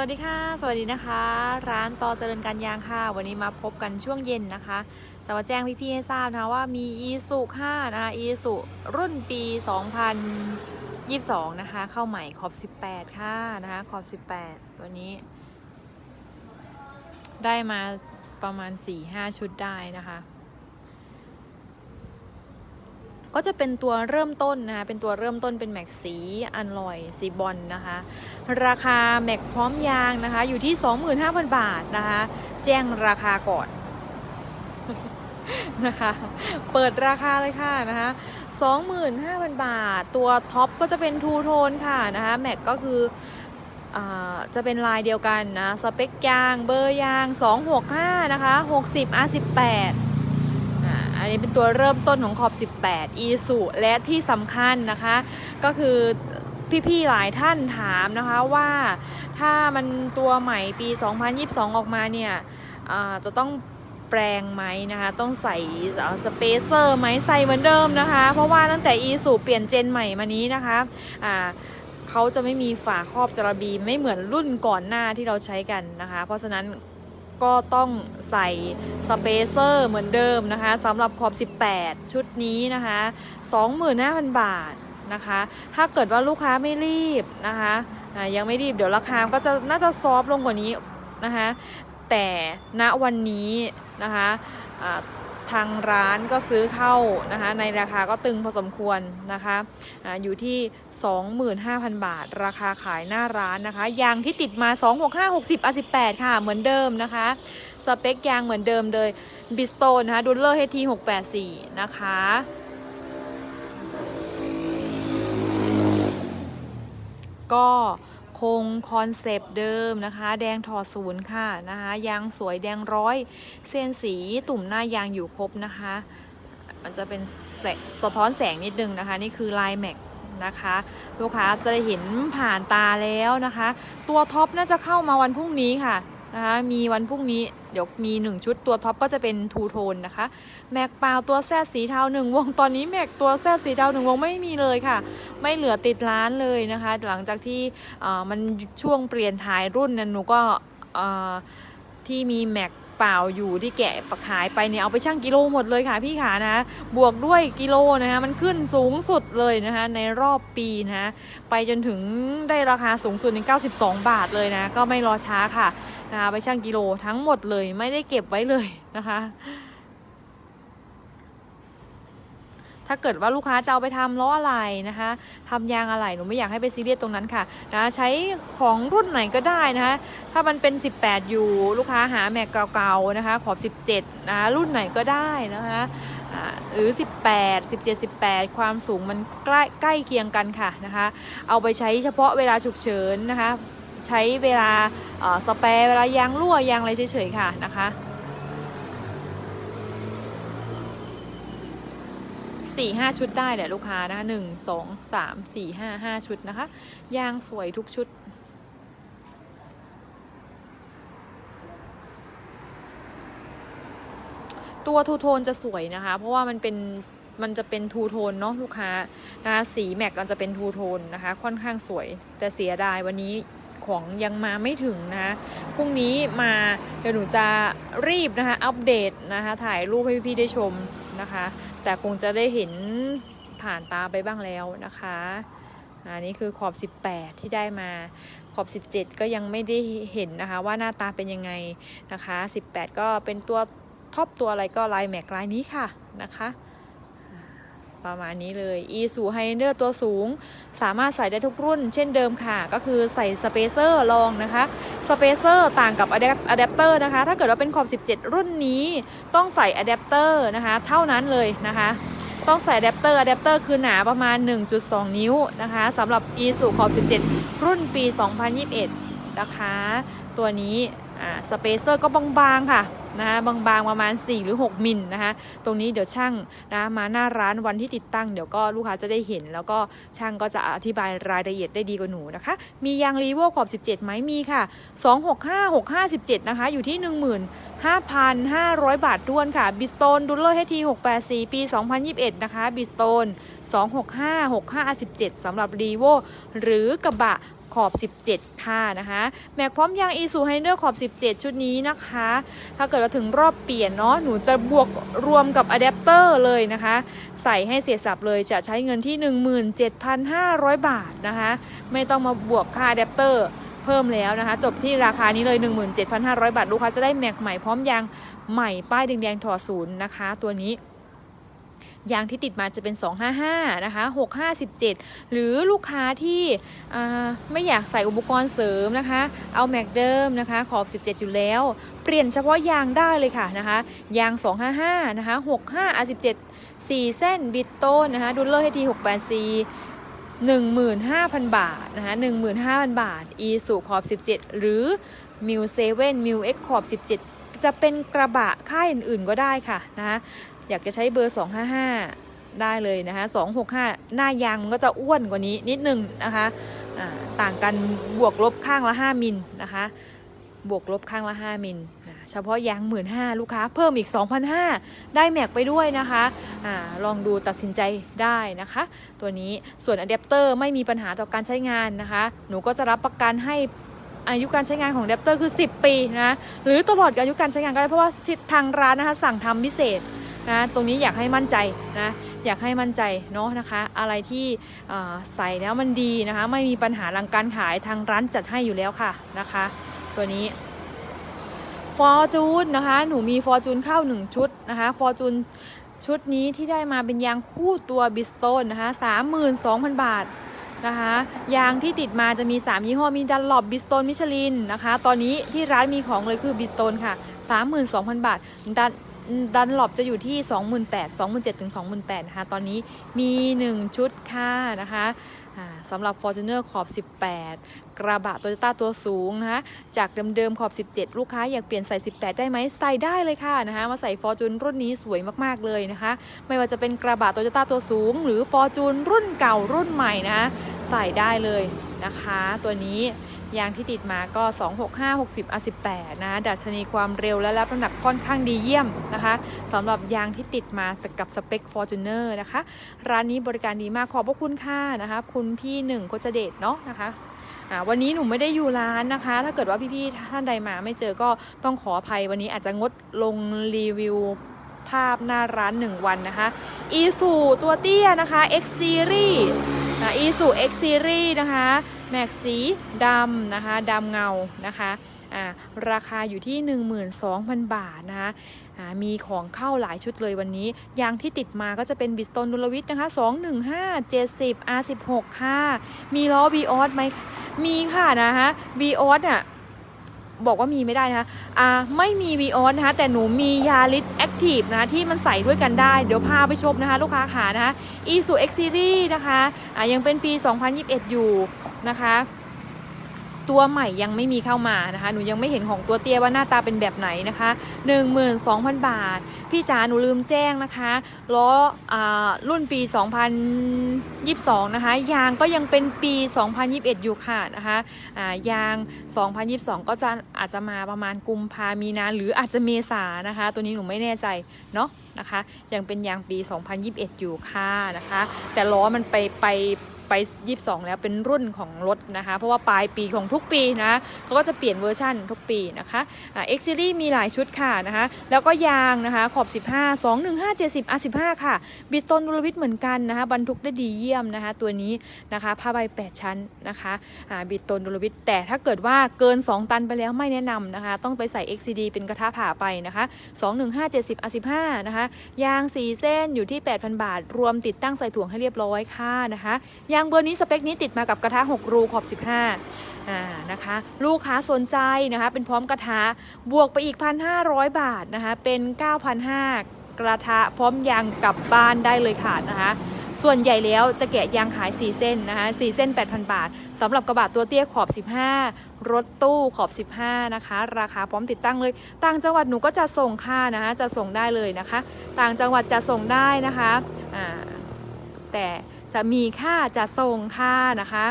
วัสดีค่ะ สวัสดีนะคะ ร้านต่อเจริญการยางค่ะ วันนี้มาพบกันช่วงเย็นนะคะ จะมาแจ้งพี่ๆให้ทราบนะว่ามี e s u 5นะคะ e s u รุ่นปี 2022 นะคะ เข้าใหม่ขอบ 18 ค่ะนะคะขอบ 18 ตัวนี้ ได้มาประมาณ 4-5 ชุดได้นะคะ ก็จะเป็นตัวเริ่มต้นนะคะเป็นตัวเริ่มต้นเป็นแม็กสีอันลอยสีบอลนะคะ ราคาแม็กพร้อมยางนะคะ อยู่ที่ 25,000 บาทนะคะ แจ้งราคาก่อนนะคะ เปิดราคาเลยค่ะนะคะ25,000 บาท ตัวท็อปก็จะเป็นทูโทนค่ะนะคะแม็กก็คือจะเป็นลายเดียวกันนะ สเปคยาง เบอร์ยาง 265 นะคะ 60 R18 นนี้เป็นตัวเริ่มต้นของขอบ 18 อีสุและที่สำคัญนะคะ ก็คือพี่ๆหลายท่านถามนะคะว่าถ้ามันตัวใหม่ปี 2022 ออกมาเนี่ยจะต้องแปลงไหมนะคะ ต้องใส่สเปเซอร์ไหมใส่เหมือนเดิมนะคะ เพราะว่าตั้งแต่อีสุเปลี่ยนเจนใหม่มานี้นะคะอ่าเขาจะไม่มีฝาครอบจระบีไม่เหมือนรุ่นก่อนหน้าที่เราใช้กันนะคะ เพราะฉะนั้น ก็ต้องใส่สเปเซอร์เหมือนเดิมนะคะสำหรับขอบ 18 ชุดนี้นะคะ 25,000 บาทนะคะ ถ้าเกิดว่าลูกค้าไม่รีบนะคะยังไม่รีบเดี๋ยวราคาก็จะน่าจะซอฟต์ลงกว่านี้นะคะ แต่ณวันนี้นะคะ ทางร้านก็ซื้อเข้านะคะในราคาก็ตึงพอสมควรนะคะอาอยู่ที่ 25,000 บาท ราคาขายหน้าร้านนะคะ ยางที่ติดมา 265 60 R18 ค่ะ เหมือนเดิมนะคะ สเปคยางเหมือนเดิมเลยบิสโตนนะคะดูลเลอร์เฮที684 นะคะก็ คงคอนเซปต์เดิมนะคะ แดงถอดศูนย์ค่ะนะคะยางสวยแดงร้อย เส้นสีตุ่มหน้ายางอยู่ครบนะคะ มันจะเป็นแสงสะท้อนแสงนิดนึงนะคะ นี่คือลายแม็กนะคะลูกค้าจะได้เห็นผ่านตาแล้วนะคะ ตัวท็อปน่าจะเข้ามาวันพรุ่งนี้ค่ะ นะคะมีวันพรุ่งนี้เดี๋ยวมี 1 ชุดตัวท็อปก็จะเป็นทูโทนนะคะ แม็กเปล่าตัวแซดสีเทาหนึ่งวงตอนนี้แม็กตัวแซดสีเทาหนึ่งวงไม่มีเลยค่ะ ไม่เหลือติดร้านเลยนะคะ หลังจากที่มันช่วงเปลี่ยนถ่ายรุ่นนั้นหนูก็ที่มีแม็ก เปล่าอยู่ที่แกะขายไปเนี่ยเอาไปชั่งกิโลหมดเลยค่ะพี่ขานะ บวกด้วยกิโลนะคะมันขึ้นสูงสุดเลยนะคะในรอบปีนะะไปจนถึงได้ราคาสูงสุดใน92 บาทเลยนะ ก็ไม่รอช้าค่ะนะคะไปชั่งกิโลทั้งหมดเลยไม่ได้เก็บไว้เลยนะคะ ถ้าเกิดว่าลูกค้าจะเอาไปทำล้ออะไรนะคะทำยางอะไรหนูไม่อยากให้ไปซีเรียสตรงนั้นค่ะนะใช้ของรุ่นไหนก็ได้นะคะถ้ามันเป็น 18 อยู่ลูกค้าหาแม็กเก่าๆนะคะขอบ 17นะคะรุ่นไหนก็ได้นะคะหรือ 18 17 18 ความสูงมันใกล้ใกล้เคียงกันค่ะนะคะเอาไปใช้เฉพาะเวลาฉุกเฉินนะคะใช้เวลาสเปรย์เวลายางรั่วยางอะไรเฉยๆค่ะนะคะ สี่ห้าชุดได้แหละลูกค้านะคะหนึ่งสองสามสี่ห้าห้าชุดนะคะ ยางสวยทุกชุด ตัวทูโทนจะสวยนะคะ เพราะว่ามันเป็นมันจะเป็นทูโทนเนาะลูกค้านะคะสีแม็กมันจะเป็นทูโทนนะคะ ค่อนข้างสวย แต่เสียดายวันนี้ของยังมาไม่ถึงนะคะพรุ่งนี้มาเดี๋ยวหนูจะรีบนะคะ อัปเดตนะคะ ถ่ายรูปให้พี่ๆได้ชมนะคะ แต่คงจะได้เห็นผ่านตาไปบ้างแล้วนะคะอันนี้คือขอบ 18 ที่ได้มาขอบ 17 ก็ยังไม่ได้เห็นนะคะ ว่าหน้าตาเป็นยังไงนะคะ 18 ก็เป็นตัวท็อปตัวอะไรก็ลายแม็กลายนี้ค่ะนะคะ ประมาณนี้เลย e สูไฮเดอร์ตัวสูง สามารถใส่ได้ทุกรุ่น เช่นเดิมค่ะ ก็คือใส่สเปเซอร์รองนะคะ สเปเซอร์ต่างกับอะแดปเตอร์นะคะ ถ้าเกิดว่าเป็นขอบ 17 รุ่นนี้ ต้องใส่อะแดปเตอร์นะคะ เท่านั้นเลยนะคะต้องใส่อะแดปเตอร์อะแดปเตอร์คือหนาประมาณ 1.2 นิ้วนะคะสำหรับ e สูขอบ 17 รุ่นปี 2021 นะคะ ตัวนี้สเปเซอร์ก็บางๆค่ะ นะคะบางๆประมาณ 4 หรือ 6 มิลนะคะตรงนี้เดี๋ยวช่างนะมาหน้าร้านวันที่ติดตั้ง เดี๋ยวก็ลูกค้าจะได้เห็น แล้วก็ช่างก็จะอธิบายรายละเอียดได้ดีกว่าหนูนะคะ มียางรีโวขอบ 17ไหมมีค่ะ 265 657 นะคะ อยู่ที่5,500 บาทด้วนค่ะ บิสโตนดูลเลอร์เฮที684 ปี 2021 นะคะ บิสโตน265 657สำหรับรีโวหรือกระบะ ขอบ 17 ค่ะนะคะแม็กพร้อมยาง e ซูไฮเดอร์ขอบ 17 ชุดนี้นะคะ ถ้าเกิดเราถึงรอบเปลี่ยนเนาะหนูจะบวกรวมกับอะแดปเตอร์เลยนะคะ ใส่ให้เสียสับเลยจะใช้เงินที่ 17,500 บาทนะคะ ไม่ต้องมาบวกค่าอะแดปเตอร์เพิ่มแล้วนะคะ จบที่ราคานี้เลย 17,500 บาท ลูกค้าจะได้แม็กใหม่พร้อมยางใหม่ป้ายแดงๆถอดศูนย์นะคะ ตัวนี้ ยางที่ติดมาจะเป็น 255 นะคะ 657หรือลูกค้าที่ไม่อยากใส่อุปกรณ์เสริมนะคะ เอาแม็กเดิมนะคะ ขอบ 17 อยู่แล้ว เปลี่ยนเฉพาะยางได้เลยค่ะนะคะ ยาง 255 นะคะ 65 R17 4 เส้นบิดโต้นนะคะดูเลอร์ให้ที684 15,000 บาทนะคะ15,000 บาท e สูขอบ 17 หรือ m i l 7 m i l x ขอบ 17 จะเป็นกระบะค่ายอื่นๆก็ได้ค่ะนะคะ อยากจะใช้เบอร์ 255 ได้เลยนะคะ 265 หน้ายางมันก็จะอ้วนกว่านี้นิดนึงนะคะต่างกันบวกลบข้างละ 5 มิลนะคะบวกลบข้างละ 5 มิลนะเฉพาะยาง 15,000ลูกค้าเพิ่มอีก 2,500 ได้แม็กไปด้วยนะคะอาลองดูตัดสินใจได้นะคะ ตัวนี้ส่วนอะแดปเตอร์ไม่มีปัญหาต่อการใช้งานนะคะ หนูก็จะรับประกันให้อายุการใช้งานของอะแดปเตอร์คือ 10 ปีนะ หรือตลอดอายุการใช้งานก็ได้เพราะว่าทางร้านนะคะสั่งทำพิเศษ นะตรงนี้อยากให้มั่นใจนะอยากให้มั่นใจเนาะนะคะ อะไรที่ใส่แล้วมันดีนะคะ ไม่มีปัญหาหลังการขายทางร้านจัดให้อยู่แล้วค่ะนะคะ ตัวนี้ฟอร์จูนนะคะ หนูมีฟอร์จูนเข้า 1 ชุดนะคะฟอร์จูนชุดนี้ที่ได้มาเป็นยางคู่ตัวบิสโตนนะคะ32,000 บาทนะคะยางที่ติดมาจะมี 3 ยี่ห้อมีดันหลบบิสโตนมิชลินนะคะ ตอนนี้ที่ร้านมีของเลยคือบิสโตนค่ะ 32,000 บาทดัน ดันหลบจะอยู่ที่ 28,000 27,000ถึง28,000นะคะตอนนี้มี 1 ชุดค่ะนะคะอ่าสำหรับ Fortuner ขอบ 18 กระบะ Toyota ตัวสูงนะคะจากเดิมๆขอบ 17 ลูกค้าอยากเปลี่ยนใส่ 18 ได้ไหมใส่ได้เลยค่ะนะคะมาใส่ Fortune รุ่นนี้สวยมากๆเลยนะคะ ไม่ว่าจะเป็นกระบะ Toyota ตัวสูง หรือ Fortune รุ่นเก่ารุ่นใหม่นะะใส่ได้เลยนะคะ ตัวนี้ ยางที่ติดมาก็ 265 60 R18 นะ ดัชนีความเร็วและรับน้ำหนักค่อนข้างดีเยี่ยมนะคะสำหรับยางที่ติดมากับสเปค Fortuner นะคะ ร้านนี้บริการดีมากขอบพระคุณค่ะนะคะ คุณพี่หนึ่งโคจเดชเนาะนะคะวันนี้หนูไม่ได้อยู่ร้านนะคะ ถ้าเกิดว่าพี่ๆท่านใดมาไม่เจอก็ต้องขออภัยวันนี้อาจจะงดลงรีวิวภาพหน้าร้าน 1 วันนะคะอีสูตัวเตี้ยนะคะ X Series นะอีสู X Series นะคะแม็กสีดำนะคะดำเงานะคะอ่าราคาอยู่ที่ 12,000 บาทนะคะอ่ามีของเข้าหลายชุดเลยวันนี้ยางที่ติดมาก็จะเป็นบิสโตนดุลวิทย์นะคะ215 70 R16 ค่ะ มีล้อ v ีออสไหมมีค่ะนะคะ v ีออสอะ บอกว่ามีไม่ได้นะคะอ่าไม่มีวีออนนะคะแต่หนูมียาลิสแอคทีฟนะคะที่มันใส่ด้วยกันได้ เดี๋ยวพาไปชมนะคะ ลูกค้าขานะคะ e s u X Series นะคะอ่ายังเป็นปี 2021 อยู่นะคะ ตัวใหม่ยังไม่มีเข้ามานะคะ หนูยังไม่เห็นของตัวเตี้ยว่าหน้าตาเป็นแบบไหนนะคะ 12,000 บาท พี่จ๋าหนูลืมแจ้งนะคะล้ออรุ่นปี 2022 นะคะ ยางก็ยังเป็นปี 2021 อยู่ค่ะนะคะอ่ายาง 2022 ก็จะอาจจะมาประมาณกุมภามีนาหรืออาจจะเมษานะคะ ตัวนี้หนูไม่แน่ใจเนาะนะคะ ยังเป็นยางปี 2021 อยู่ค่ะนะคะ แต่ล้อมันไปไป ไป 22 แล้วเป็นรุ่นของรถนะคะ เพราะว่าปลายปีของทุกปีนะเขาก็จะเปลี่ยนเวอร์ชั่นทุกปีนะคะเอ่า X Series มีหลายชุดค่ะนะคะ แล้วก็ยางนะคะ ขอบ 15 215 70 R15 ค่ะ บิดต้นดุลวิทย์เหมือนกันนะคะ บรรทุกได้ดีเยี่ยมนะคะ ตัวนี้นะคะผ้าใบ 8 ชั้นนะคะบิดต้นดุลวิทย์แต่ถ้าเกิดว่าเกิน 2 ตันไปแล้วไม่แนะนำนะคะ ต้องไปใส่ XCD เป็นกระทะผ่าไปนะคะ 215 70 R15 นะคะยาง 4 เส้นอยู่ที่ 8,000 บาท รวมติดตั้งใส่ถ่วงให้เรียบร้อยค่ะนะคะยางเบอร์นี้สเปคนี้ติดมากับกระทะ 6 รูขอบ 15อ่านะคะ ลูกค้าสนใจนะคะ เป็นพร้อมกระทะบวกไปอีก 1,500 บาทนะคะ เป็น 9,500 กระทะพร้อมยางกลับบ้านได้เลยค่ะนะคะส่วนใหญ่แล้วจะแกะยางขาย 4 เส้นนะคะ4เส้น 8,000 บาทสำหรับกระบะตัวเตี้ยขอบ 15 รถตู้ขอบ 15 นะคะ ราคาพร้อมติดตั้งเลย ต่างจังหวัดหนูก็จะส่งค่านะคะจะส่งได้เลยนะคะ ต่างจังหวัดจะส่งได้นะคะแต่ จะมีค่าจะส่งค่านะคะ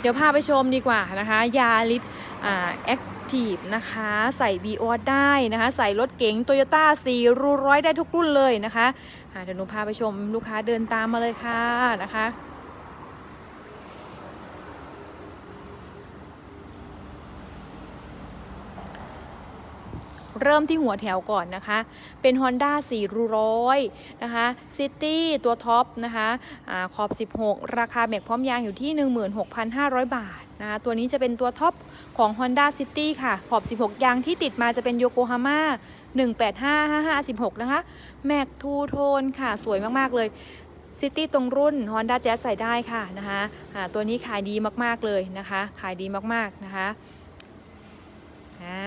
เดี๋ยวพาไปชมดีกว่านะคะยาลิสอ่าแอคทีฟนะคะใส่บีออได้นะคะ ใส่รถเก๋ง Toyota 4รูร้อยได้ทุกรุ่นเลยนะคะเดี๋ยวหนูพาไปชมลูกค้าเดินตามมาเลยค่ะนะคะ เริ่มที่หัวแถวก่อนนะคะ เป็น Honda 4รูร้อยนะคะ City ตัวท็อปนะคะอาขอบ 16 ราคาแม็กพร้อมยางอยู่ที่ 16,500 บาทนะคะตัวนี้จะเป็นตัวท็อปของ Honda City ค่ะ ขอบ 16 ยางที่ติดมาจะเป็นโยโกฮาม่า1855516นะคะ แม็กทูโทนค่ะ สวยมาก ๆ เลยซิตี้ตรงรุ่น Honda Jazz ใส่ได้ค่ะนะคะอ่าตัวนี้ขายดีมาก ๆ เลยนะคะ ขายดีมาก ๆ นะคะ อ่า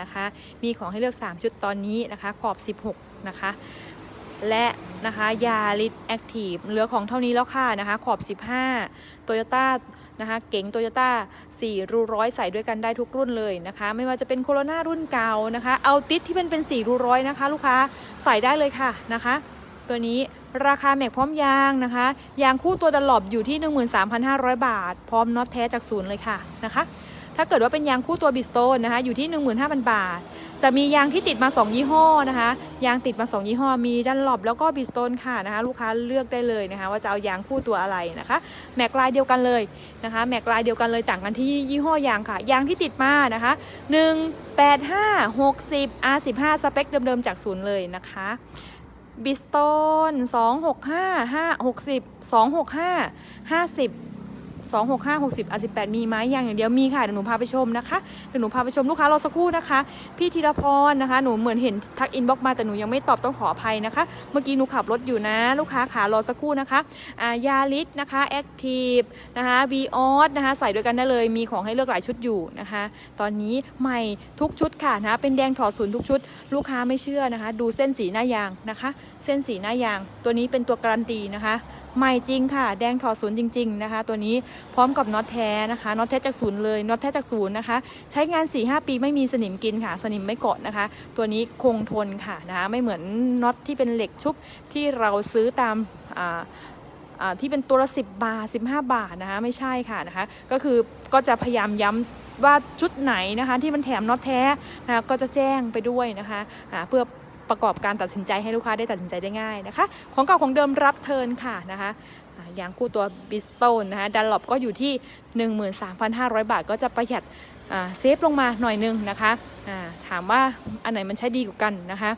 นะคะมีของให้เลือก 3 ชุดตอนนี้นะคะขอบ 16 นะคะ และนะคะยาริสแอคทีฟเหลือของเท่านี้แล้วค่ะนะคะขอบ 15โตโยต้านะคะเก๋งโตโยต้า4รูร้อยใส่ด้วยกันได้ทุกรุ่นเลยนะคะ ไม่ว่าจะเป็นโคโรนารุ่นเก่านะคะเอาติสที่เป็นเป็น4รูร้อยนะคะ ลูกค้าใส่ได้เลยค่ะนะคะ ตัวนี้ราคาแม็กพร้อมยางนะคะยางคู่ตัวดันหลบอยู่ที่ 13,500 บาท พร้อมน็อตแท้จากศูนย์เลยค่ะนะคะ ถ้าเกิดว่าเป็นยางคู่ตัวบิสโตนนะคะอยู่ที่ 15,000 บาท จะมียางที่ติดมา 2 ยี่ห้อนะคะ ยางติดมา 2 ยี่ห้อ มีดันหลบแล้วก็บิสโตนค่ะนะคะลูกค้าเลือกได้เลยนะคะ ว่าจะเอายางคู่ตัวอะไรนะคะ แม็กลายเดียวกันเลยนะคะแม็กลายเดียวกันเลยต่างกันที่ยี่ห้อยางค่ะ ยางที่ติดมานะคะ 1 8 5 60 R15 สเปคเดิมๆจากศูนย์เลยนะคะบิสโตน2 6 5 5 60 2 6 5 50 2 6 5 60อะ18 มีไหมยังอย่างเดียวมีค่ะเดี๋ยวหนูพาไปชมนะคะเดี๋ยวหนูพาไปชมลูกค้ารอสักครู่นะคะ พี่ธีรพรนะคะ หนูเหมือนเห็นทักอินบ็อกมาแต่หนูยังไม่ตอบต้องขออภัยนะคะ เมื่อกี้หนูขับรถอยู่นะ ลูกค้าขารอสักครู่นะคะอ่ายาลิสนะคะแอคทีฟนะคะวีออสนะคะใส่ด้วยกันได้เลยมีของให้เลือกหลายชุดอยู่นะคะ ตอนนี้ใหม่ทุกชุดค่ะนะเป็นแดงถอดศูนย์ทุกชุด ลูกค้าไม่เชื่อนะคะ ดูเส้นสีหน้ายางนะคะ เส้นสีหน้ายาง ตัวนี้เป็นตัวการันตีนะคะ ใหม่จริงค่ะ แดงถอดศูนย์จริง ๆ นะคะ ตัวนี้พร้อมกับน็อตแท้นะคะน็อตแท้จากศูนย์เลยน็อตแท้จากศูนย์นะคะ ใช้งาน4-5ปีไม่มีสนิมกินค่ะ สนิมไม่เกาะนะคะ ตัวนี้คงทนค่ะนะคะไม่เหมือนน็อตที่เป็นเหล็กชุบที่เราซื้อตามอ่าอ่าที่เป็นตัวละ 10 บาท 15 บาทนะคะไม่ใช่ค่ะนะคะ ก็คือก็จะพยายามย้ำว่าชุดไหนนะคะที่มันแถมน็อตแท้นะะก็จะแจ้งไปด้วยนะคะอ่าเพื่อ ประกอบการตัดสินใจให้ลูกค้าได้ตัดสินใจได้ง่ายนะคะ ของเก่าของเดิมรับเทินค่ะนะคะอ่ายางคู่ตัวบิสโตนนะคะดันหลบก็อยู่ที่ 13,500 บาท ก็จะประหยัดเซฟลงมาหน่อยนึงนะคะถามว่าอันไหนมันใช้ดีกว่ากันนะคะ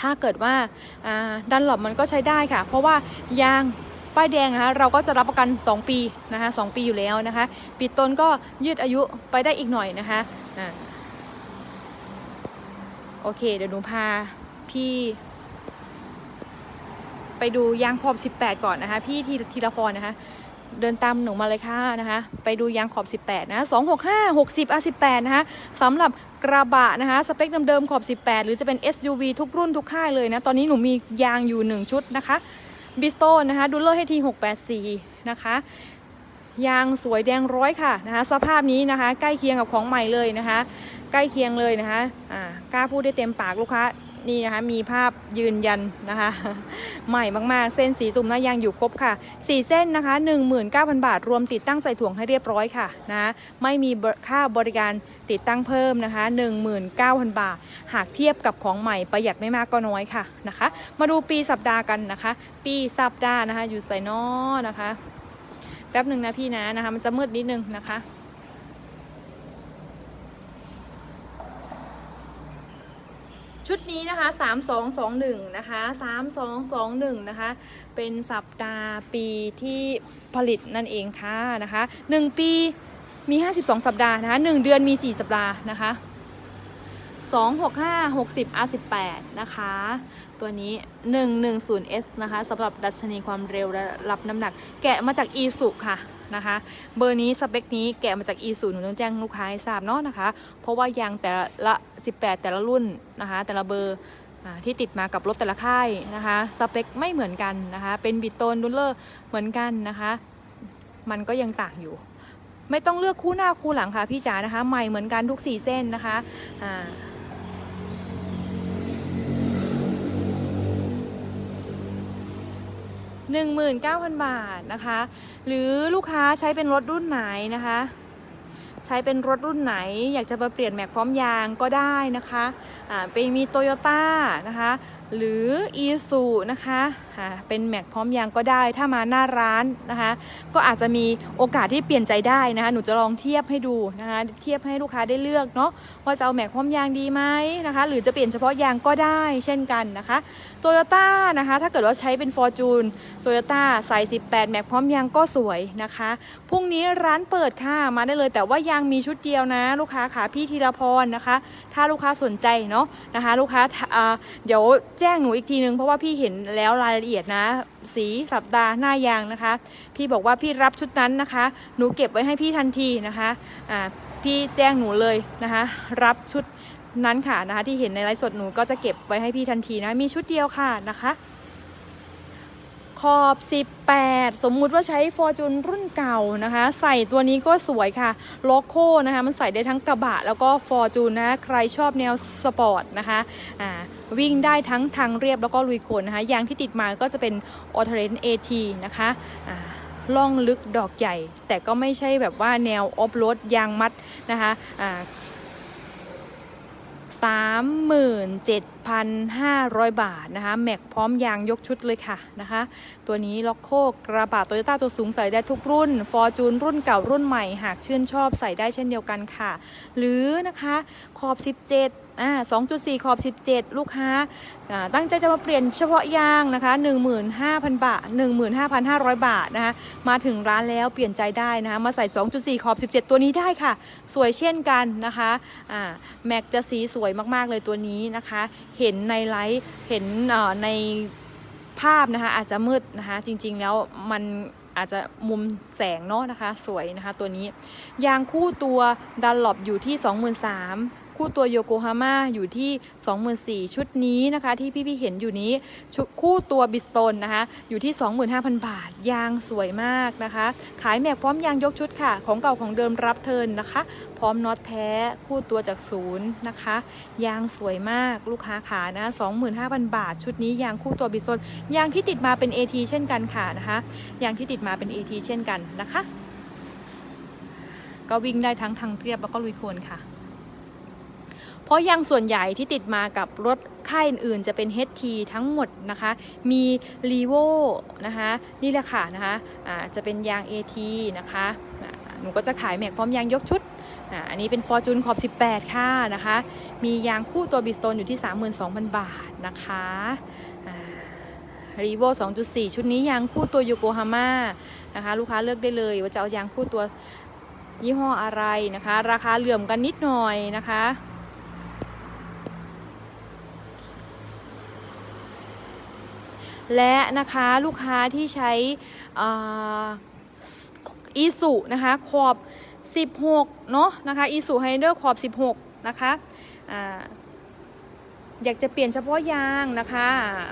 ถ้าเกิดว่าดันหลบมันก็ใช้ได้ค่ะ เพราะว่ายางป้ายแดงนะคะเราก็จะรับประกัน 2 ปีนะคะสปีอยู่แล้วนะคะ ปิดต้นก็ยืดอายุไปได้อีกหน่อยนะคะ โอเค เดี๋ยวหนูพาพี่ ไปดูยางขอบ18 ก่อนนะคะ พี่ทีทีละพรนะคะ เดินตามหนูมาเลยค่ะนะคะ ไปดูยางขอบ 18 นะ 265 60 R18 นะคะสำหรับกระบะนะคะ สเปคเดิมๆขอบ 18 หรือจะเป็น SUV ทุกรุ่นทุกค่ายเลยนะ ตอนนี้หนูมียางอยู่ 1 ชุดนะคะบิสโตนะคะดูเลอร์ให้ที684 นะคะยางสวยแดงร้อยค่ะนะคะ สภาพนี้นะคะ ใกล้เคียงกับของใหม่เลยนะคะ ใกล้เคียงเลยนะคะอ่ากล้าพูดได้เต็มปากลูกค้านี่นะคะมีภาพยืนยันนะคะ ใหม่มากๆ เส้นสีตุ่มหน้ายางอยู่ครบค่ะ 4 เส้นนะคะ 19,000 บาท รวมติดตั้งใส่ถ่วงให้เรียบร้อยค่ะนะไม่มีค่าบริการติดตั้งเพิ่มนะคะ 19,000 บาท หากเทียบกับของใหม่ประหยัดไม่มากก็น้อยค่ะนะคะ มาดูปีสัปดาห์กันนะคะ ปีสัปดาห์นะคะ อยู่ใส่นอนะคะแป๊บหนึ่งนะพี่นะนะคะ มันจะมืดนิดนึงนะคะ ชุดนี้นะคะ 3221 นะคะ 3221 นะคะ เป็นสัปดาห์ปีที่ผลิตนั่นเองค่ะนะคะ 1 ปีมี 52 สัปดาห์นะคะ 1 เดือนมี 4 สัปดาห์นะคะ 265 60 R18 นะคะ ตัวนี้ 110S นะคะสำหรับดัชนีความเร็วและรับน้ำหนัก แกะมาจาก e s u ค่ะ นะคะ เบอร์นี้สเปคนี้แกะมาจาก e s u หนูต้องแจ้งลูกค้าให้ทราบเนาะนะคะ เพราะว่ายางแต่ละ 18 แต่ละรุ่นนะคะ แต่ละเบอร์ที่ติดมากับรถแต่ละค่ายนะคะสเปคไม่เหมือนกันนะคะ เป็นบิดโตนดูลเลอร์เหมือนกันนะคะ มันก็ยังต่างอยู่ ไม่ต้องเลือกคู่หน้าคู่หลังค่ะพี่จ๋านะคะ ใหม่เหมือนกันทุก 4 เส้นนะคะอ่า 19,000 บาทนะคะ หรือลูกค้าใช้เป็นรถรุ่นไหนนะคะ ใช้เป็นรถรุ่นไหน อยากจะมาเปลี่ยนแม็กพร้อมยางก็ได้นะคะอ่าเป็นมีโตโยต้านะคะ หรืออีซูนะคะอ่าเป็นแม็กพร้อมยางก็ได้ ถ้ามาหน้าร้านนะคะ ก็อาจจะมีโอกาสที่เปลี่ยนใจได้นะคะ หนูจะลองเทียบให้ดูนะคะ เทียบให้ลูกค้าได้เลือกเนาะว่าจะเอาแม็กพร้อมยางดีไหมนะคะ หรือจะเปลี่ยนเฉพาะยางก็ได้เช่นกันนะคะ โตโยต้านะคะ ถ้าเกิดว่าใช้เป็น f o r t u n e โตโยต้าใส่18 แม็กพร้อมยางก็สวยนะคะ พรุ่งนี้ร้านเปิดค่ะ มาได้เลยแต่ว่ายางมีชุดเดียวนะ ลูกค้าค่ะพี่ธีรพรนะคะ ถ้าลูกค้าสนใจเนาะนะคะ ลูกค้าาเดี๋ยวแจ้งหนูอีกทีนึง เพราะว่าพี่เห็นแล้วรายละเอียดนะ สีสัปดาห์หน้ายางนะคะ พี่บอกว่าพี่รับชุดนั้นนะคะ หนูเก็บไว้ให้พี่ทันทีนะคะอ่าพี่แจ้งหนูเลยนะคะ รับชุด นั้นค่ะนะคะที่เห็นในไลฟ์สดหนูก็จะเก็บไว้ให้พี่ทันทีนะมีชุดเดียวค่ะนะคะขอบ 18 สมมุติว่าใช้ฟอร์จูนรุ่นเก่านะคะ ใส่ตัวนี้ก็สวยค่ะโลโก้นะคะ มันใส่ได้ทั้งกระบะแล้วก็ฟอร์จูนนะใครชอบแนวสปอร์ตนะคะอ่าวิ่งได้ทั้งทางเรียบแล้วก็ลุยโคลนนะคะยางที่ติดมาก็จะเป็นออเทเรนเอทีนะคะอ่าล่องลึกดอกใหญ่ แต่ก็ไม่ใช่แบบว่าแนวออฟโรดยางมัดนะคะอ่า 37,500 บาทนะคะ แม็กพร้อมยางยกชุดเลยค่ะนะคะ ตัวนี้ล็อกโคกระบะโตโยต้าตัวสูงใส่ได้ทุกรุ่นฟอร์จูนรุ่นเก่ารุ่นใหม่ หากชื่นชอบใส่ได้เช่นเดียวกันค่ะ หรือนะคะขอบ 17 อ่า2.4 ขอบ 17 ลูกค้าตั้งใจจะมาเปลี่ยนเฉพาะยางนะคะ 15,000 บาท 15,500 บาทนะคะ มาถึงร้านแล้วเปลี่ยนใจได้นะคะ มาใส่ 2.4 ขอบ 17 ตัวนี้ได้ค่ะ สวยเช่นกันนะคะอ่าแม็กจะสีสวยมากๆเลยตัวนี้นะคะ เห็นในไลฟ์เห็นในภาพนะคะ อาจจะมืดนะคะ จริง ๆ แล้วมันอาจจะมุมแสงเนาะนะคะ สวยนะคะตัวนี้ ยางคู่ตัวดันหลบอยู่ที่ 23,000 คู่ตัวโยโกฮาม่าอยู่ที่ 24,000ชุดนี้นะคะ ที่พี่ๆเห็นอยู่นี้คู่ตัวบิสโตนนะคะ อยู่ที่ 25,000 บาท ยางสวยมากนะคะ ขายแม็กพร้อมยางยกชุดค่ะ ของเก่าของเดิมรับเทิร์นนะคะ พร้อมน็อตแท้คู่ตัวจากศูนย์นะคะ ยางสวยมากลูกค้าขานะ 25,000 บาท ชุดนี้ยางคู่ตัวบิสโตนยางที่ติดมาเป็น AT เช่นกันค่ะนะคะยางที่ติดมาเป็น AT เช่นกันนะคะก็วิ่งได้ทั้งทางเรียบแล้วก็ลุยโคลนค่ะ เพราะยางส่วนใหญ่ที่ติดมากับรถค่ายอื่นๆ จะเป็น HT ทั้งหมดนะคะ มี r e v o นะคะนี่แหละค่ะนะคะอ่าจะเป็นยาง AT นะคะหนูก็จะขายแม็กพร้อมยางยกชุดอันนี้เป็น Fortune ขอบ 18 ค่ะนะคะ มียางคู่ตัวบิสโตนอยู่ที่ 32,000 บาทนะคะรีโว2.4 ชุดนี้ยางคู่ตัวโยโกฮาม่านะคะ ลูกค้าเลือกได้เลยว่าจะเอายางคู่ตัวยี่ห้ออะไรนะคะ ราคาเหลื่อมกันนิดหน่อยนะคะ และนะคะลูกค้าที่ใช้อีสุนะคะขอบ 16 เนาะนะคะอีสุไฮเดอร์ขอบ 16 นะคะอาอยากจะเปลี่ยนเฉพาะยางนะคะ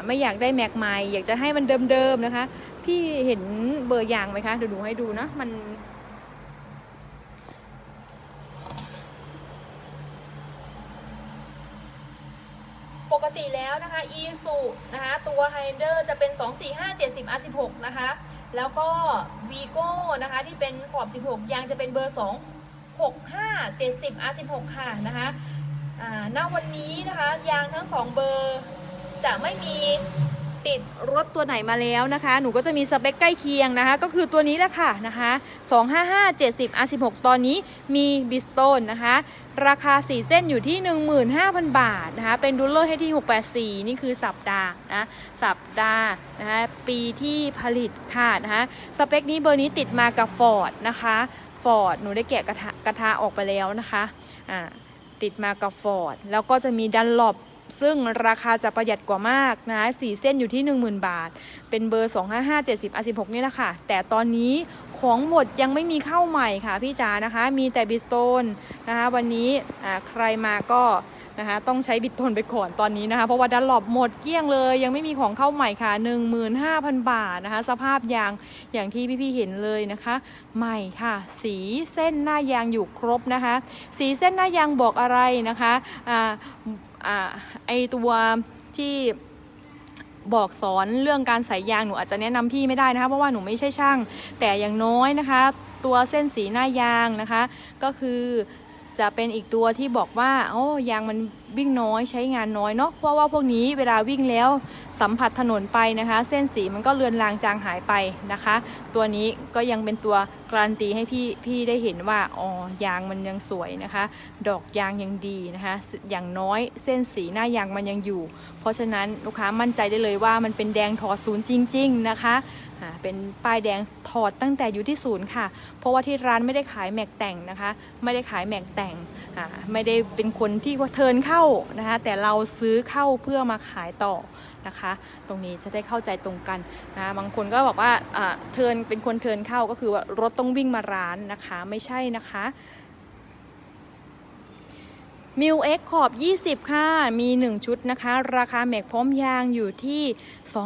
ไม่อยากได้แม็กใหม่ อยากจะให้มันเดิมๆนะคะ พี่เห็นเบอร์ยางไหมคะ เดี๋ยวหนูให้ดูนะ มัน ปก ติแล้วนะคะ e s u นะคะตัว h i g h l a n d e r จะเป็น 245 70 R16 นะคะแล้วก็ Vigo นะคะที่เป็นขอบ 16 ยางจะเป็นเบอร์ 2 65 70 R16 ค่ะนะคะอ่าณวันนี้นะคะยางทั้ง 2 เบอร์จะไม่มีติดรถตัวไหนมาแล้วนะคะ หนูก็จะมีสเปคใกล้เคียงนะคะ ก็คือตัวนี้แหละค่ะนะคะ 255 70 R16 ตอนนี้มีบิสโตนนะคะ ราคา 4 เส้นอยู่ที่ 15,000 บาทนะคะ เป็นดูลเลอร์ให้ที่ 684 นี่คือสัปดาห์นะ สัปดาห์นะคะ ปีที่ผลิตค่ะนะคะ สเปคนี้เบอร์นี้ติดมากับ Ford นะคะ Ford หนูได้แกะกระทะกระทะออกไปแล้วนะคะ อ่า ติดมากับ Ford แล้วก็จะมีดันหลบ ซึ่งราคาจะประหยัดกว่ามากนะคะ4เส้นอยู่ที่ 10,000 บาท เป็นเบอร์ 255 70 R16 นี่แหละค่ะ แต่ตอนนี้ของหมดยังไม่มีเข้าใหม่ค่ะพี่จ๋านะคะ มีแต่บิสโตนนะคะวันนี้ใครมาก็นะคะต้องใช้บิสโตนไปก่อนตอนนี้นะคะ เพราะว่าดันหลบหมดเกลี้ยงเลย ยังไม่มีของเข้าใหม่ค่ะ 15,000 บาทนะคะ สภาพยางอย่างที่พี่ๆเห็นเลยนะคะ ใหม่ค่ะ สีเส้นหน้ายางอยู่ครบนะคะ สีเส้นหน้ายางบอกอะไรนะคะอ่า อไอตัวที่บอกสอนเรื่องการใส่ยางหนูอาจจะแนะนำพี่ไม่ได้นะคะ เพราะว่าหนูไม่ใช่ช่าง แต่อย่างน้อยนะคะ ตัวเส้นสีหน้ายางนะคะ ก็คือ จะเป็นอีกตัวที่บอกว่าโอ้ยางมันวิ่งน้อยใช้งานน้อยเนาะเพราะว่าพวกนี้เวลาวิ่งแล้วสัมผัสถนนไปนะคะ เส้นสีมันก็เลือนลางจางหายไปนะคะ ตัวนี้ก็ยังเป็นตัวการันตีให้พี่พี่ได้เห็นว่าอ๋อยางมันยังสวยนะคะ ดอกยางยังดีนะคะ อย่างน้อยเส้นสีหน้ายางมันยังอยู่ เพราะฉะนั้นลูกค้ามั่นใจได้เลยว่ามันเป็นแดงถอศูนย์จริง ๆ นะคะ เป็นป้ายแดงถอดตั้งแต่อยู่ที่ศูนย์ค่ะ เพราะว่าที่ร้านไม่ได้ขายแม็กแต่งนะคะ ไม่ได้ขายแม็กแต่งอ่าไม่ได้เป็นคนที่ว่าเทินเข้านะคะแต่เราซื้อเข้าเพื่อมาขายต่อนะคะ ตรงนี้จะได้เข้าใจตรงกันนะบางคนก็บอกว่าอ่าเทินเป็นคนเทินเข้าก็คือว่ารถต้องวิ่งมาร้านนะคะ ไม่ใช่นะคะ มิวเอ็กขอบ 20 ค่ะ มี 1 ชุดนะคะ ราคาแม็กพร้อมยางอยู่ที่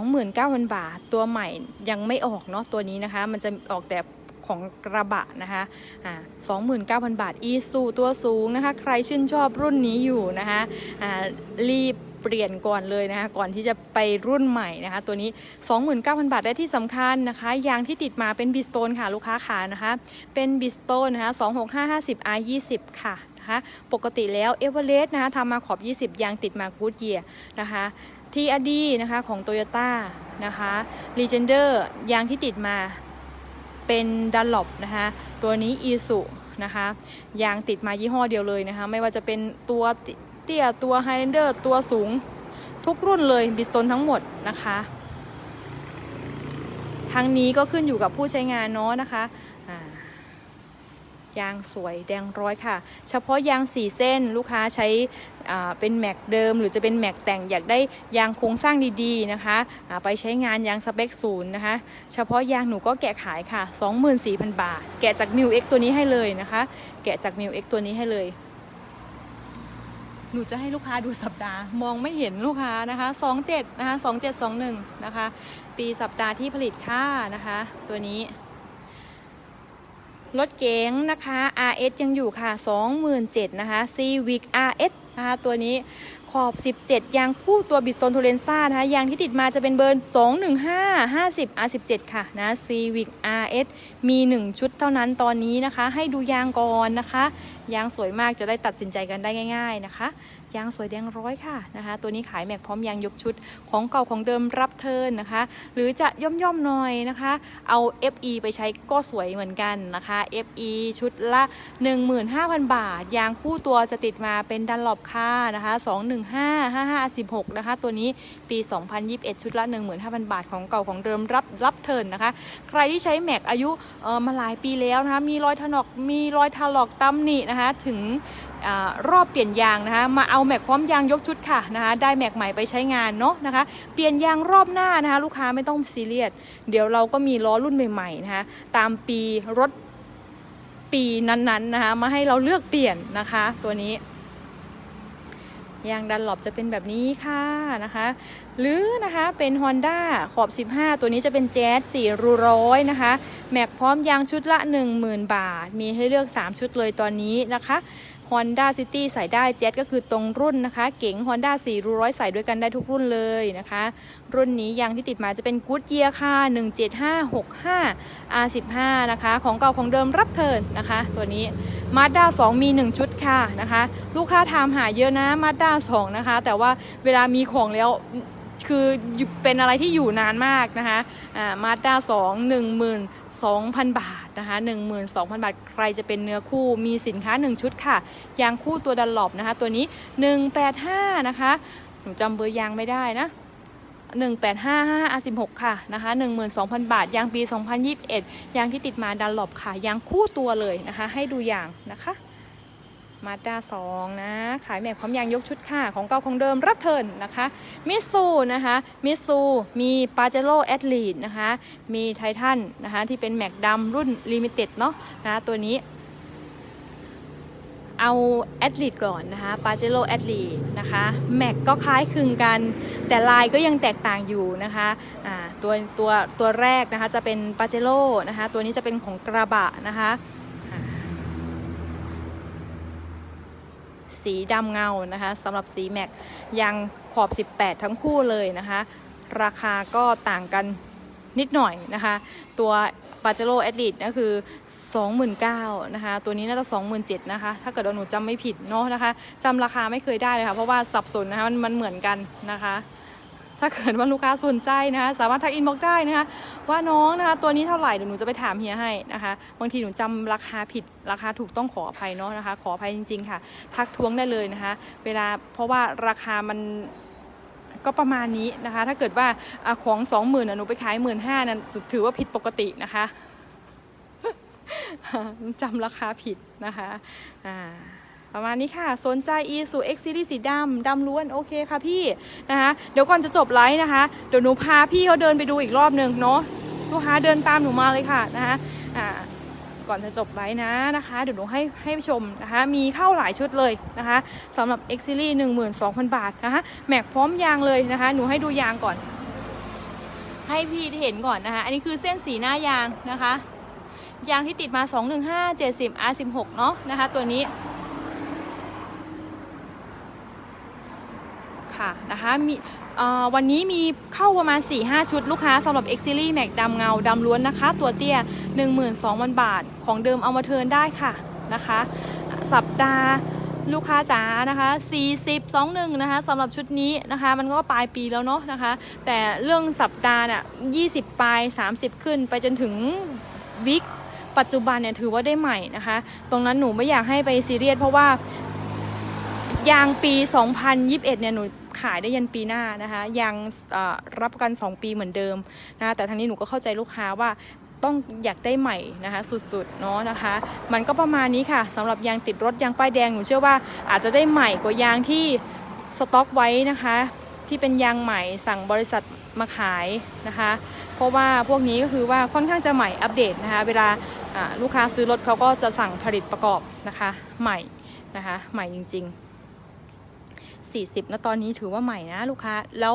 29,000 บาท ตัวใหม่ยังไม่ออกเนาะตัวนี้นะคะ มันจะออกแต่ของกระบะนะคะอ่า29,000 บาท อีซูตัวสูงนะคะ ใครชื่นชอบรุ่นนี้อยู่นะคะอ่ารีบเปลี่ยนก่อนเลยนะคะ ก่อนที่จะไปรุ่นใหม่นะคะ ตัวนี้ 29,000 บาทได้ที่สำคัญนะคะ ยางที่ติดมาเป็นบิสโตนค่ะ ลูกค้าขานะคะ เป็นบิสโตนนะคะ 26550 R 20 ค่ะ นะคะ ปกติแล้วเอเวอเรสต์นะคะทำมาขอบ 20 ยางติดมากูดเยียนะคะทีอดีนะคะของ t o y ยต้านะคะรีเจนเดอร์ยางที่ติดมาเป็นดันล o บนะคะตัวนี้อีสุนะคะยางติดมายี่ห้อเดียวเลยนะคะ ไม่ว่าจะเป็นตัวเตี้ยตัวไฮแลนเดอร์ตัวสูงทุกรุ่นเลยบิสตนทั้งหมดนะคะ ทั้งนี้ก็ขึ้นอยู่กับผู้ใช้งานเนาะนะคะ ยางสวยแดงร้อยค่ะ เฉพาะยางสี่เส้นลูกค้าใช้เป็นแม็กเดิม หรือจะเป็นแม็กแต่งอยากได้ยางโครงสร้างดีๆนะคะไปใช้งานยางสเปคศูนย์นะคะ เฉพาะยางหนูก็แกะขายค่ะ 24,000 บาท แกะจากมิวเอ็กตัวนี้ให้เลยนะคะ แกะจากมิวเอ็กตัวนี้ให้เลยหนูจะให้ลูกค้าดูสัปดาห์ มองไม่เห็นลูกค้านะคะ27นะคะ2721นะคะ ปีสัปดาห์ที่ผลิตค่านะคะ ตัวนี้ รถเก๋งนะคะ RS ยังอยู่ค่ะ 27,000นะคะ Civic RS นะคะตัวนี้ขอบ 17 ยางคู่ตัวบิสโตนโทเรนซ่านะคะยางที่ติดมาจะเป็นเบอร์ 215 50 R17 ค่ะนะ Civic RS มี 1 ชุดเท่านั้นตอนนี้นะคะ ให้ดูยางก่อนนะคะ ยางสวยมากจะได้ตัดสินใจกันได้ง่าย ๆนะคะ ยางสวยแดงร้อยค่ะนะคะ ตัวนี้ขายแม็กพร้อมยางยกชุดของเก่าของเดิมรับเทิร์นนะคะ หรือจะย่อมย่อมหน่อยนะคะ เอา FE ไปใช้ก็สวยเหมือนกันนะคะ FE ชุดละ 15,000 บาท ยางคู่ตัวจะติดมาเป็นดันหลบค่านะคะ 215 55 16 นะคะ ตัวนี้ปี 2021 ชุดละ 15,000 บาทของเก่าของเดิมรับรับเทิร์นนะคะ ใครที่ใช้แม็กอายุเอ่อมาหลายปีแล้วนะคะ มีรอยถลอกมีรอยถลอกตำหนินะคะ ถึง อรอบเปลี่ยนยางนะคะ มาเอาแม็กพร้อมยางยกชุดค่ะนะคะ ได้แม็กใหม่ไปใช้งานเนาะนะคะ เปลี่ยนยางรอบหน้านะคะ ลูกค้าไม่ต้องซีเรียส เดี๋ยวเราก็มีล้อรุ่นใหม่ๆนะคะ ตามปีรถปีนั้นๆนะคะ มาให้เราเลือกเปลี่ยนนะคะ ตัวนี้ยางดันหลบจะเป็นแบบนี้ค่ะนะคะ หรือนะคะเป็น Honda ขอบ 15 ตัวนี้จะเป็นแจ๊ส4รูร้อยนะคะ แม็กพร้อมยางชุดละ 10,000 บาท มีให้เลือก 3 ชุดเลยตอนนี้นะคะ Honda City ใส่ได้แจ๊สก็คือตรงรุ่นนะคะ เก๋ง Honda 4รูร้อยใส่ด้วยกันได้ทุกรุ่นเลยนะคะ รุ่นนี้ยางที่ติดมาจะเป็น Good Year ค่ะ 17565 R15 นะคะ ของเก่าของเดิมรับเทินนะคะ ตัวนี้ Mazda 2 มี 1 ชุดค่ะนะคะ ลูกค้าถามหาเยอะนะ Mazda 2 นะคะ แต่ว่าเวลามีของแล้วคือเป็นอะไรที่อยู่นานมากนะคะ อ่ามาด้าสอ งหนึ่งหมื่นสองพันบาทนะคะหนึ่งหมื่นสองพันบาท ใครจะเป็นเนื้อคู่มีสินค้า 1 ชุดค่ะ ยางคู่ตัวดันหลบนะคะ ตัวนี้ 185 นะคะ หนูจำเบอร์ยางไม่ได้นะ1855 R16 ค่ะนะคะ12,000 บาท ยางปี 2021 ยางที่ติดมาดันหลบค่ะ ยางคู่ตัวเลยนะคะ ให้ดูยางนะคะ มาด้า2นะ ขายแม็กพร้อมยางยกชุดค่ะ ของเก่าของเดิมรับเทิร์นนะคะ มิซูนะคะ มิซูมีปาเจโร่แอดลีดนะคะ มีไททันนะคะ ที่เป็นแม็กดำรุ่นลิมิเต็ดเนาะนะ ตัวนี้เอาแอดลีดก่อนนะคะปาเจโร่แอดลีดนะคะแม็กก็คล้ายคลึงกัน แต่ลายก็ยังแตกต่างอยู่นะคะอ่าตัวตัวตัวแรกนะคะจะเป็นปาเจโร่นะคะ ตัวนี้จะเป็นของกระบะนะคะอ่า สีดำเงานะคะสำหรับสีแม็กยังขอบ 18 ทั้งคู่เลยนะคะ ราคาก็ต่างกันนิดหน่อยนะคะ ตัวปาเจโร่แอดดิก็คือ 29,000นะคะ ตัวนี้น่าจะ 27,000นะคะ ถ้าเกิดว่าหนูจำไม่ผิดเนาะนะคะจำราคาไม่เคยได้เลยค่ะ เพราะว่าสับสนนะคะ มันมันเหมือนกันนะคะ ถ้าเกิดว่าลูกค้าสนใจนะคะสามารถทักอินบ็อกได้นะคะว่าน้องนะคะตัวนี้เท่าไหร่เดี๋ยวหนูจะไปถามเฮียให้นะคะบางทีหนูจำราคาผิดราคาถูกต้องขออภัยเนาะนะคะ ขออภัยจริง ๆ ค่ะ ทักท้วงได้เลยนะคะ เวลาเพราะว่าราคามันก็ประมาณนี้นะคะ ถ้าเกิดว่าอาของสองหมื่นหนูไปขายหมื่นห้านั้นถือว่าผิดปกตินะคะจำราคาผิดนะคะอ่า ประมาณนี้ค่ะ สนใจ e สู X Series สีดำดำล้วนโอเคค่ะพี่นะคะเดี๋ยวก่อนจะจบไลฟ์นะคะ เดี๋ยวหนูพาพี่เขาเดินไปดูอีกรอบหนึ่งเนาะลูกค้าเดินตามหนูมาเลยค่ะนะคะอ่าก่อนจะจบไลฟ์นะนะคะ เดี๋ยวหนูให้ให้ชมนะคะ มีเข้าหลายชุดเลยนะคะสำหรับ X Series 12,000 บาทนะคะ แม็กพร้อมยางเลยนะคะ หนูให้ดูยางก่อน ให้พี่เห็นก่อนนะคะ อันนี้คือเส้นสีหน้ายางนะคะ ยางที่ติดมา 215 70 R16 เนาะนะคะ ตัวนี้ ค่ะนะคะมีวันนี้มีเข้าประมาณ 4-5 ชุดลูกค้าสำหรับ X Series Max ดำเงาดำล้วนนะคะ ตัวเตี้ย 12,000 บาท ของเดิมเอามาเทิร์นได้ค่ะนะคะ สัปดาห์ลูกค้าจ๋านะคะ40 21นะคะสำหรับชุดนี้นะคะ มันก็ปลายปีแล้วเนาะนะคะ แต่เรื่องสัปดาห์น่ะ20 ปลาย 30 ขึ้นไปจนถึงวิกปัจจุบันเนี่ยถือว่าได้ใหม่นะคะ ตรงนั้นหนูไม่อยากให้ไปซีเรียสเพราะว่ายางปี 2021 เนี่ยหนู ขายได้ยันปีหน้านะคะยางรับประกัน 2 ปีเหมือนเดิมนะแต่ทางนี้หนูก็เข้าใจลูกค้าว่าต้องอยากได้ใหม่นะคะสุดๆเนาะนะคะ มันก็ประมาณนี้ค่ะสำหรับยางติดรถยางป้ายแดงหนูเชื่อว่าอาจจะได้ใหม่กว่ายางที่สต็อกไว้นะคะ ที่เป็นยางใหม่สั่งบริษัทมาขายนะคะ เพราะว่าพวกนี้ก็คือว่าค่อนข้างจะใหม่อัปเดตนะคะ เวลาอ่าลูกค้าซื้อรถเขาก็จะสั่งผลิตประกอบนะคะ ใหม่นะคะ ใหม่จริง ๆ 40นะตอนนี้ถือว่าใหม่นะลูกค้าแล้ว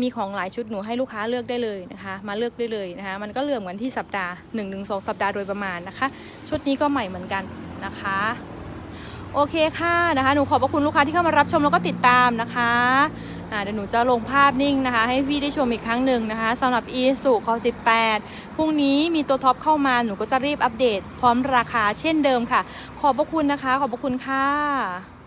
มีของหลายชุดหนูให้ลูกค้าเลือกได้เลยนะคะ มาเลือกได้เลยนะคะมันก็เลื่อมกันที่สัปดาห์1นถึงสสัปดาห์โดยประมาณนะคะ ชุดนี้ก็ใหม่เหมือนกันนะคะโอเคค่ะนะคะหนูขอบพระคุณลูกค้าที่เข้ามารับชมแล้วก็ติดตามนะคะเดี๋ยวหนูจะลงภาพนิ่งนะคะ ให้พี่ได้ชมอีกครั้งหนึ่งนะคะสำหรับ e s u คอ18พรุ่งนี้มีตัวท็อปเข้ามาหนูก็จะรีบอัปเดต พร้อมราคาเช่นเดิมค่ะ ขอบพระคุณนะคะ ขอบพระคุณค่ะ